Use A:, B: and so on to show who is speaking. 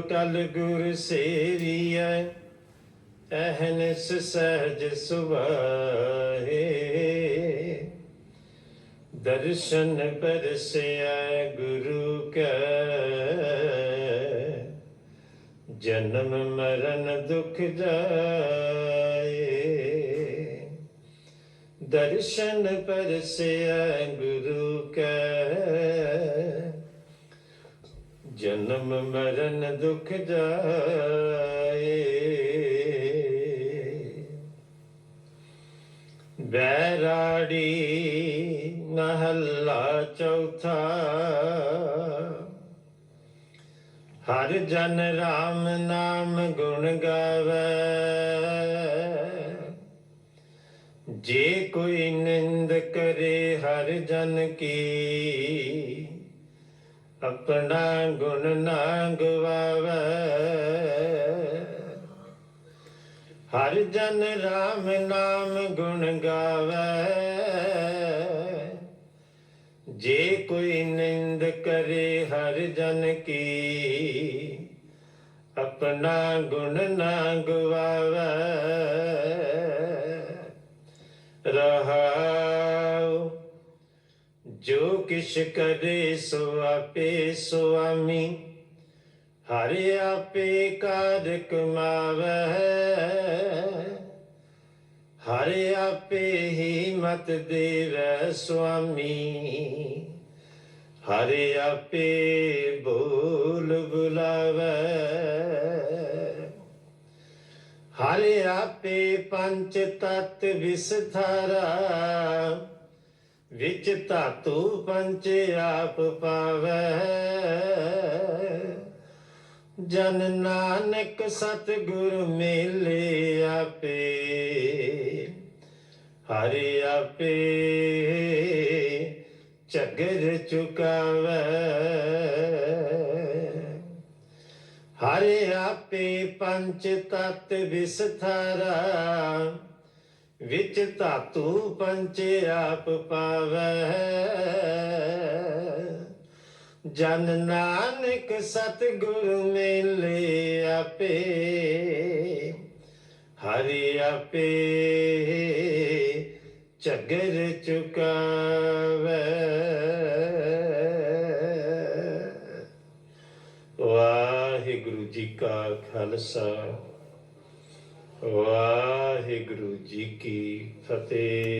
A: ਕਲ ਗੁਰ ਸੇਵੀਐ ਅਹਨਿਸ ਸਹਜ ਸੁਭਾਏ ਦਰਸ਼ਨ ਪਰਸਿਆ ਗੁਰੂ ਕੈ, ਜਨਮ ਮਰਨ ਦੁਖ ਜਾਏ। ਦਰਸ਼ਨ ਪਰਸਿਆ ਗੁਰੂ ਕੈ ਜਨਮ ਮਰਨ ਦੁਖ ਜਾਏ। ਬੈਰਾੜੀ ਮਹੱਲਾ ਚੌਥਾ। ਹਰ ਜਨ ਰਾਮ ਨਾਮ ਗੁਣ ਗਾਵੇ। ਜੇ ਕੋਈ ਨਿੰਦ ਕਰੇ ਹਰ ਜਨ ਕੀ। ਆਪਣਾ ਗੁਣ ਨਾ ਗਵਾਵੇ ਹਰ ਜਨ ਰਾਮ ਨਾਮ ਗੁਣ ਗਾਵੇ ਜੇ ਕੋਈ ਨਿੰਦ ਕਰੇ ਹਰ ਜਨ ਕੀ ਆਪਣਾ ਗੁਣ ਨਾ ਗਵਾਵੇ ਰਹਾਉ ਕਿਛ ਕਰੇ ਸੋ ਆਪੇ ਸੁਆਮੀ। ਹਰ ਆਪੇ ਕਾਰ ਕਮਾਵੇ ਹਰ ਆਪੇ ਹੀ ਮਤ ਦੇਵੈ ਸੁਆਮੀ। ਹਰ ਆਪੇ ਬੋਲ ਬੁਲਾਵੇ ਹਰ ਆਪੇ ਪੰਚ ਤਤ ਵਿਸਥਾਰਾ। ਵਿੱਚ ਧਾਤੂ ਪੰਚ ਆਪ ਪਾਵੈ ਜਨ ਨਾਨਕ ਸਤ ਗੁਰ ਮੇਲੇ ਆਪੇ ਹਰਿ ਆਪੇ ਝਗਰ ਚੁਕਾਵੇ ਹਰਿ ਆਪੇ ਪੰਚ ਤਤ ਵਿਸਥਾਰਾ ਵਿੱਚ ਧਾਤੂ ਪੰਚੇ ਆਪ ਪਾਵੈ ਜਨ ਨਾਨਕ ਸਤ ਗੁਰ ਮੇਲੇ ਆਪੇ ਹਰਿ ਆਪੇ ਝਗਰ ਚੁਕਾਵੇ ਵਾਹਿਗੁਰੂ ਜੀ ਕਾ ਖਾਲਸਾ ਵਾਹਿਗੁਰੂ ਜੀ ਕੀ ਫਤਿਹ।